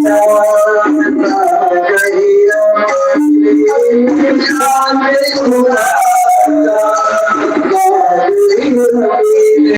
Thank you.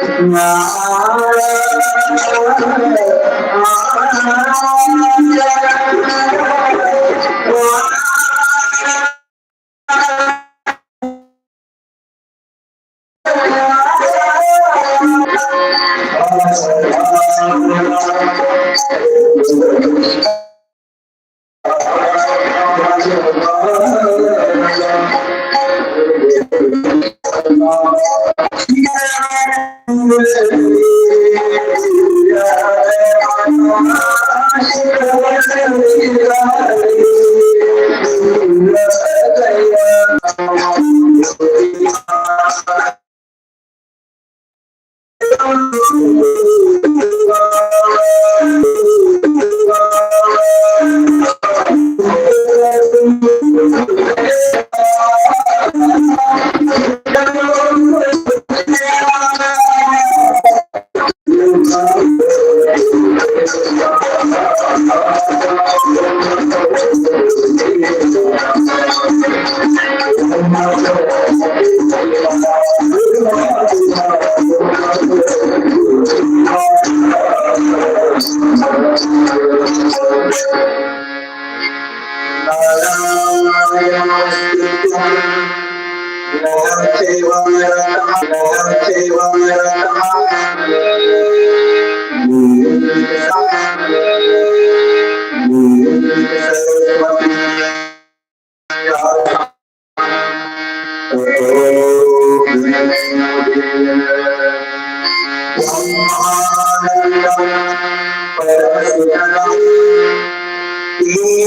Thank you.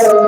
Oh,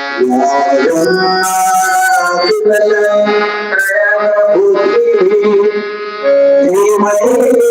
Thank you.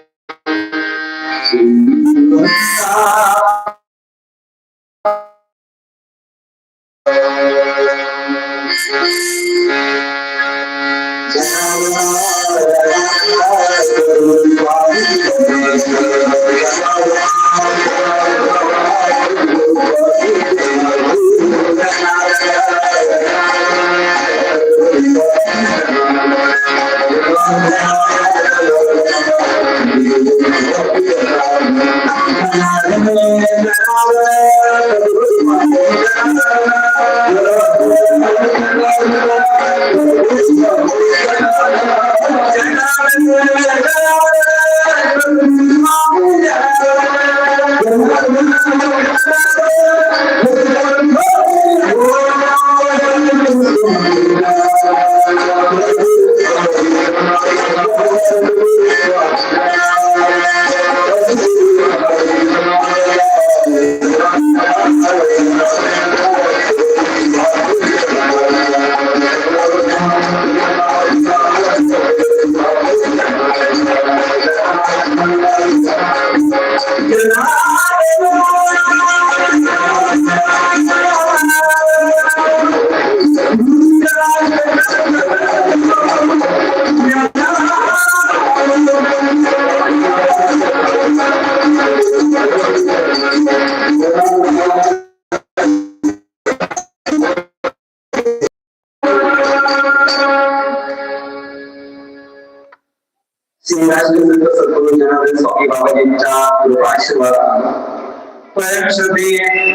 Janardan Swami बाबाजींच्या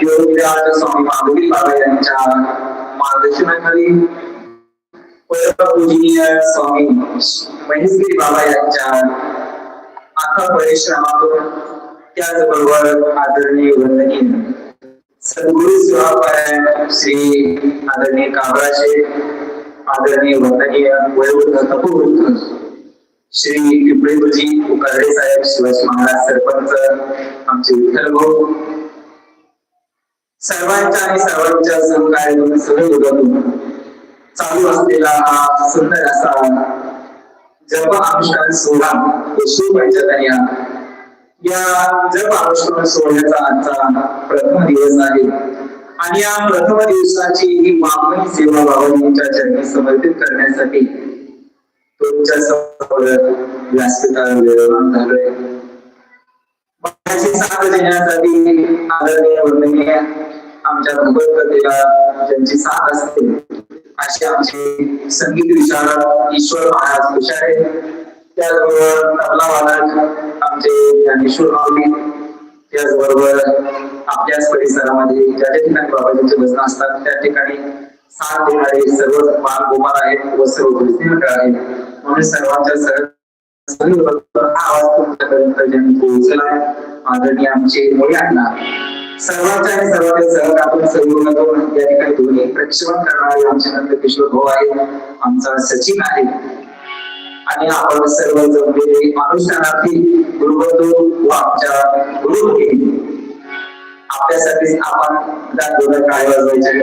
Yograj स्वामी माधुरी बाबा यांच्या मार्गदर्शनाखाली स्वामी महेशगिरी बाबा यांच्या आता परिश्रमातून त्याचबरोबर आदरणीय वंदनीय सद्गुरु सेवापारायण श्री आदरणीय काबराचे आदरणीय वंदनीय वयोवृद्ध तपोवृद्ध श्री पिंपळीजी उकाडे साहेब शिवाजी महाराज सरपंच आमचे विठ्ठल भाऊ. सर्वांच्या आणि सर्वांच्या सहकार्यातून सगळे सहयोगातून चालू असलेला हा सुंदर असा जप अनुष्ठान सोहळा यशू पंचकन्या या जप अनुष्ठान सोहळ्याचा आजचा प्रथम दिवस आहे. आणि या प्रथम दिवसाची ही मागणी सेवा बाबाजींच्या चरणी समर्पित करण्यासाठी तुमच्यासमोर व्यासपीठावर विराजमान झालोय माझी साथ देण्यासाठी आदरणीय वंदनीय आमच्या भगवतगीतेला ज्यांची साथ असते असे आमचे संगीत विशारद ईश्वर महाराज तुषारे त्याचबरोबर तबला वादक आमचे ज्ञानेश्वर माऊली त्याचबरोबर आपल्याच परिसरामध्ये ज्या ज्या ठिकाणी बाबाजींचे भजन असतात त्या ठिकाणी साथ देणारे सर्व मान गोपाल आहेत व सर्व भजनी आहेत. म्हणून सर्वांच्या सर्व हा आवाज तुमच्यापर्यंत ज्यांनी पोहोचला आदरणीय आमचे मुळे सर्वांच्या आणि सर्वांच्या सहकार्यातून सहयोगातून या ठिकाणी दोन्ही प्रक्षेपण करणारे आमचे किशोर भाऊ आहेत आमचा सचिन आहे. आणि आपण सर्व जमलेले अनुष्ठानातील गुरुबंधू व आमच्या गुरुमुखी. आपल्यासाठी आपण काय वाजवायचे.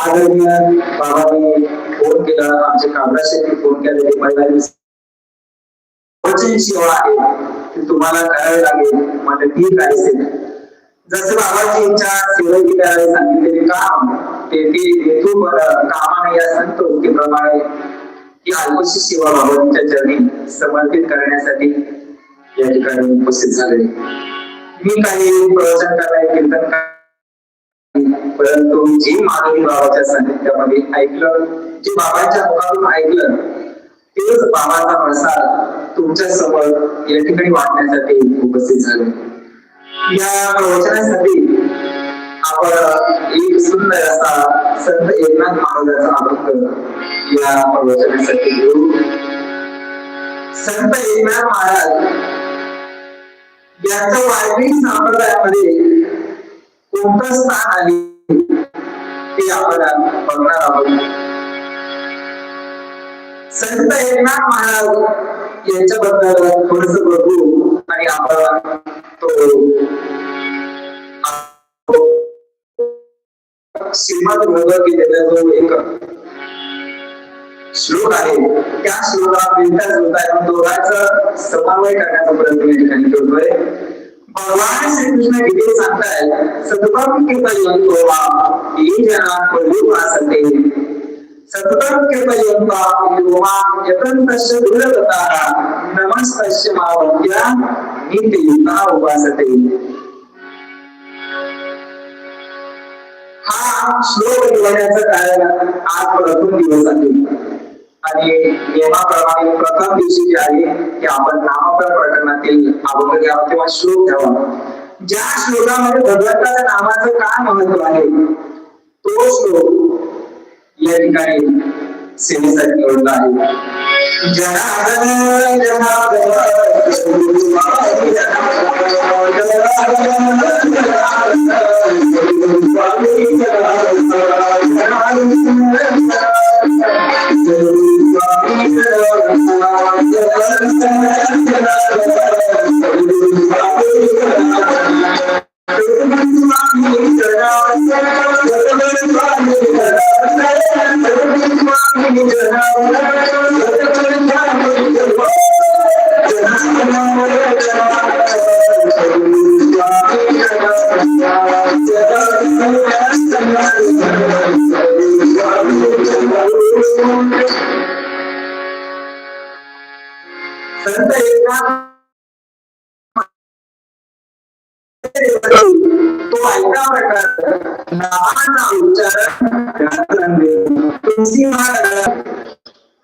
आदरणीय बाबांनी फोन केला आमचे कामराज शेट्टी फोन केलेले महिलांनी वचन सेवा आहे ती तुम्हाला करावी लागेल. म्हणजे ठीक आहे. सेवा जसं बाबाची इच्छा सेवकी करायला सांगितलेले काम ते ते हेतू कामाने या संत उक्तीप्रमाणे ही अल्पशी सेवा बाबांच्या चरणी समर्पित करण्यासाठी या ठिकाणी उपस्थित झाले. मी काही प्रवचन करणार कीर्तन करणार परंतु जी मानवी बाबाच्या सानिध्यामध्ये ऐकलं जे बाबांच्या मुखातून ऐकलं तेच बाबाचा प्रसाद तुमच्यासमोर या ठिकाणी वाटण्यासाठी उपस्थित झाले. या प्रवचनासाठी आपण एक सुंदर असा संत एकनाथ महाराजांचा अभंग या प्रवचनासाठी घेऊ. संत एकनाथ महाराज यांच्या वारकरी संप्रदायामध्ये कोणतं स्थान आली ते आपण बघणार आहोत. संत एकनाथ महाराज यांच्याबद्दल थोडस बघू आणि आपण तो श्रीमद भगवद्गीतेचा जो एक श्लोक आहे त्या श्लोकात मिळता जुळता दोघांचा समन्वय करण्याचा प्रयत्न या ठिकाणी करतोय. भगवान श्री कृष्ण गीतेत सांगतायत सततम कीर्तयंतो ये जना पल्लू वासते के कीर्तयंता युवा यतंतस्य दुर्गताः नमस्तस्य मावत्या नित्ययुक्ता उपासते हा श्लोक लिहिण्याचं कारण आज प्रथम दिवस आहे. आणि नियमाप्रमाणे प्रथम दिवशी जे आहे ते आपण नामकरण प्रकरणातील अभंग घ्यावा किंवा श्लोक घ्यावा ज्या श्लोकामध्ये भगवंताच्या नामाचं काय महत्त्व आहे तो श्लोक या ठिकाणी सेवेसाठी निवडला आहे. जनार्दन संत तो ऐका प्रकार उच्चारण तुलसी महाराज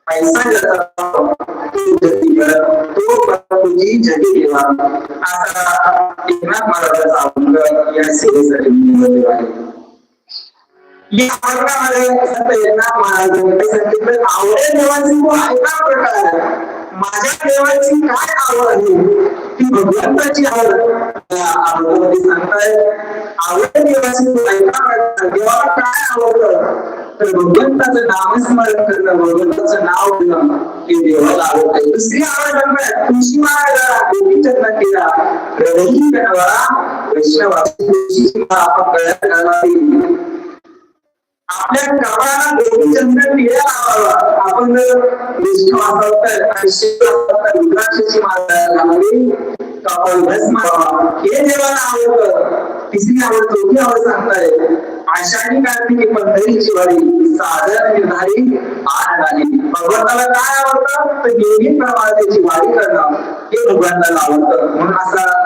पैसा तो जगी देवा एकनाथ अभंग या सेवेसाठी निवडलेला आहे या अभंगामध्ये संत एकनाथ महाराज आवडे देवाची तो ऐका प्रकार माझ्या देवाची काय आवड आहे? ती भगवंताची आवड. अभंगामध्ये सांगताय आवड देवाची तो ऐका देवाला काय आवडतं? तर भगवंताचं नामस्मरण करणं भगवंताचं नाव घेणं हे देवाला आवडत. दुसरी आवड म्हणतात तुळशी महाराजा गोपीचंद केला. रवी कणवा वैष्णवा तुळशी आपण कळत घालावी आपल्या कपाळाला गोपीचंद्र टिळा लावावा आपण विष्णू असाल आणि शिव रुद्राक्षी तर कपाळ भस्म हे देवाला आवडतं. तिसरी आवड चौथी आवड सांगताय. आषाढी कार्तिकी पंढरीची वारी साधन निर्धारी आठ आली भगवंताला काय आवडतं? तर योगी प्रमाणाची वारी करणं. हे भगवंताला आवडतं. म्हणून असा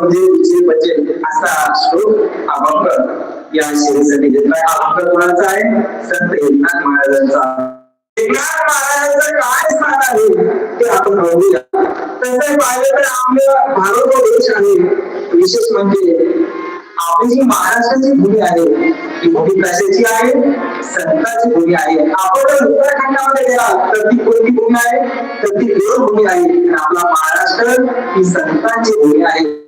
कळेल समजेल जे असा श्लोक अभंग या शिरेसाठी घेतलाय. अभंग कोणाचा आहे? संत एकनाथ महाराजांचा. एकनाथ महाराजांचं काय स्थान आहे? ते आपण बघूया. तसं पाहिलं तर आपलं भारत देश आहे. विशेष म्हणजे आपली जी महाराष्ट्राची भूमी आहे ती भूमी कशाची आहे? संतांची भूमी आहे. आपण जर उत्तराखंडामध्ये गेला तर ती कोणती भूमी आहे? तर ती देवभूमी आहे. आपला महाराष्ट्र ही संतांची भूमी आहे.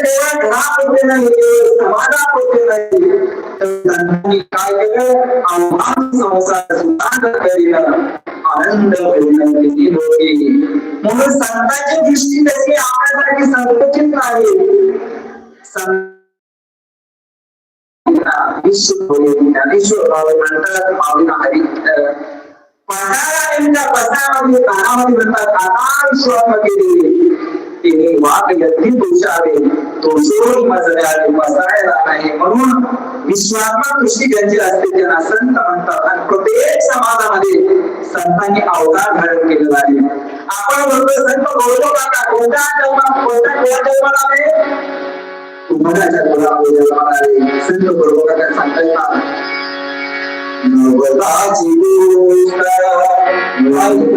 केवळ घरापुरते नाही केवळ समाजापुरते नाही तर संतांनी काय केलं आव्हान संसार सुधार करील आनंद करील किती लोके म्हणून संतांची दृष्टी तशी आपल्यासाठी संकुचित नाही संत ज्ञानेश्वर बाबा म्हणतात माऊली हरी पसारा त्यांच्या पसारामध्ये म्हणतात आता विश्वामध्ये तिने वाघ यज्ञ दोषावे तो सोड मजल्याने पसारायला नाही. म्हणून विश्वात्मा दृष्टी ज्यांची असते. त्यांना संत म्हणतात. आणि प्रत्येक समाजामध्ये संतांनी अवतार धारण केलेला आहे. आपण म्हणतो संत बोलतो का कोणत्या जन्मात कोणत्या कोणत्या जन्माला आले? तुम्हाला जन्माला जन्माला संत बरोबर काय सांगता येतात नवलाची गोष्ट वारी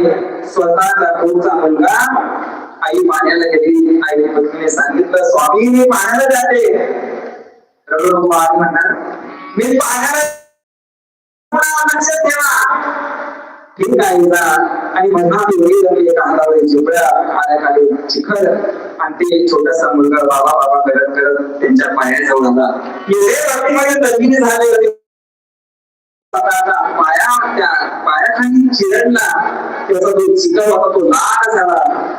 एवढं स्वतःचा कोणचा मुलगा आई पाण्याला गेली आई पत्नीने सांगितलं स्वामी मी पाण्याला जाते. रडू नको म्हणणार मी पाण्याला लक्षात ठेवा. ठीक आहे ना आणि म्हणा एक अंगावर झोपड्या पाण्याखाली चिखल आणि ते छोटासा मुलगा बाबा बाबा करत करत त्यांच्या पायाजवळ आला. एवढे भक्तीमध्ये तज्ञ झाले होते. पाया त्या पायाखाली चिरडला त्याचा तो चिखल होता तो लाल झाला.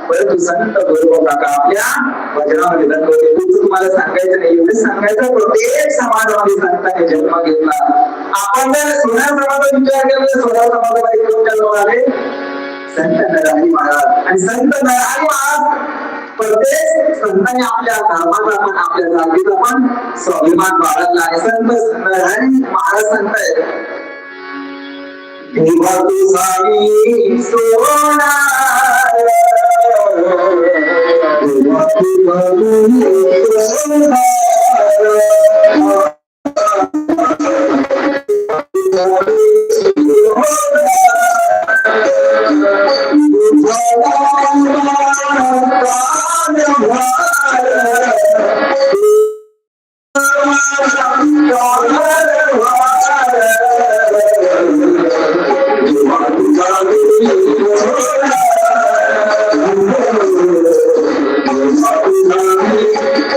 परंतु संत बरोबर काका आपल्या वजनामध्ये दंड होते? पुढचं तुम्हाला सांगायचं नाही. एवढे सांगायचं प्रत्येक समाजामध्ये संतांनी जन्म घेतला. आपण जर सोन्या समाजाचा विचार केला तर सोन्या एक कोण जन्म आले. संत नरहरी महाराज. आणि संत नरहरी महाराज प्रत्येक संतांनी आपल्या धर्माचा पण आपल्या जातीचा पण स्वाभिमान बाळगला. आहे संत नरहरी महाराज संत आहेत देवा तुझाई सोना देवा